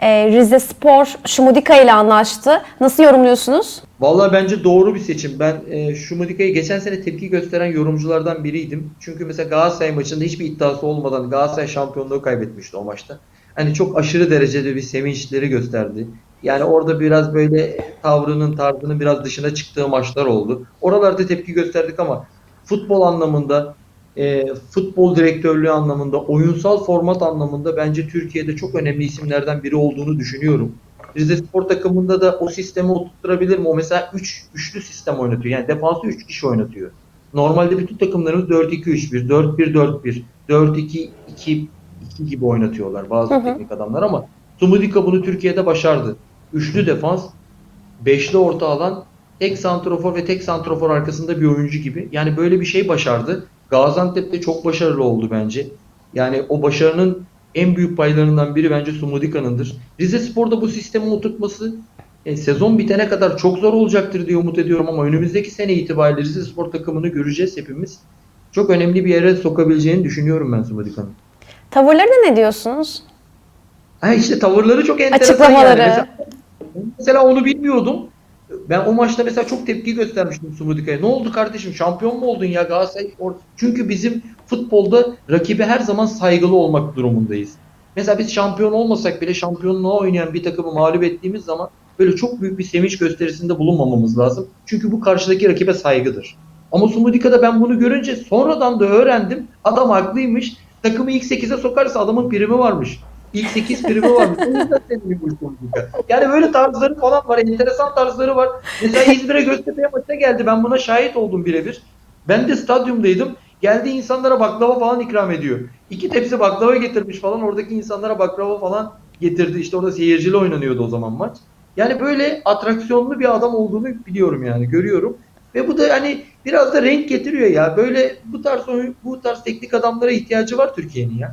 e, Rize Spor Şumudika ile anlaştı. Nasıl yorumluyorsunuz? Vallahi bence doğru bir seçim. Ben e, Şumudika'yı geçen sene tepki gösteren yorumculardan biriydim. Çünkü mesela Galatasaray maçında hiçbir iddiası olmadan Galatasaray şampiyonluğu kaybetmişti o maçta. Hani çok aşırı derecede bir sevinçleri gösterdi. Yani orada biraz böyle tavrının tarzının biraz dışına çıktığı maçlar oldu. Oralarda tepki gösterdik ama futbol anlamında, e, futbol direktörlüğü anlamında, oyunsal format anlamında bence Türkiye'de çok önemli isimlerden biri olduğunu düşünüyorum. Rize Spor takımında da o sistemi oturtturabilir mi? O mesela 3 üçlü sistem oynatıyor. Yani defansı 3 kişi oynatıyor. Normalde bütün takımlarımız 4-2-3-1, 4-1-4-1, 4-2-2 2 gibi oynatıyorlar bazı Hı hı. teknik adamlar ama Sumudika bunu Türkiye'de başardı. Üçlü defans, beşli orta alan, tek santrofor ve tek santrofor arkasında bir oyuncu gibi. Yani böyle bir şey başardı. Gaziantep'te çok başarılı oldu bence. Yani o başarının en büyük paylarından biri bence Sumudika'nındır. Rize Spor'da bu sistemi oturtması e, sezon bitene kadar çok zor olacaktır diye umut ediyorum ama önümüzdeki sene itibariyle Rize Spor takımını göreceğiz hepimiz. Çok önemli bir yere sokabileceğini düşünüyorum ben Sumudika'nın. Tavırlarına ne diyorsunuz? Ha işte tavırları çok enteresan Açıklamaları. yani. Mesela, mesela onu bilmiyordum. Ben o maçta mesela çok tepki göstermiştim Sumudika'ya. Ne oldu kardeşim? Şampiyon mu oldun ya Galatasaray? Çünkü bizim futbolda rakibe her zaman saygılı olmak durumundayız. Mesela biz şampiyon olmasak bile şampiyonluğa oynayan bir takımı mağlup ettiğimiz zaman böyle çok büyük bir sevinç gösterisinde bulunmamamız lazım. Çünkü bu karşıdaki rakibe saygıdır. Ama Sumudika'da ben bunu görünce sonradan da öğrendim. Adam haklıymış. Takımı ilk 8'e sokarsa adamın primi varmış. İlk 8 primi varmış. O yüzden Sumudika. Yani böyle tarzları falan var. Enteresan tarzları var. Mesela İzmir'e Göztepe'ye maça geldi. Ben buna şahit oldum birebir. Ben de stadyumdaydım. Geldi insanlara baklava falan ikram ediyor. İki tepsi baklava getirmiş falan. Oradaki insanlara baklava falan getirdi. İşte orada seyircili oynanıyordu o zaman maç. Yani böyle atraksiyonlu bir adam olduğunu biliyorum yani. Görüyorum. Ve bu da hani biraz da renk getiriyor ya. Böyle bu tarz bu tarz teknik adamlara ihtiyacı var Türkiye'nin ya.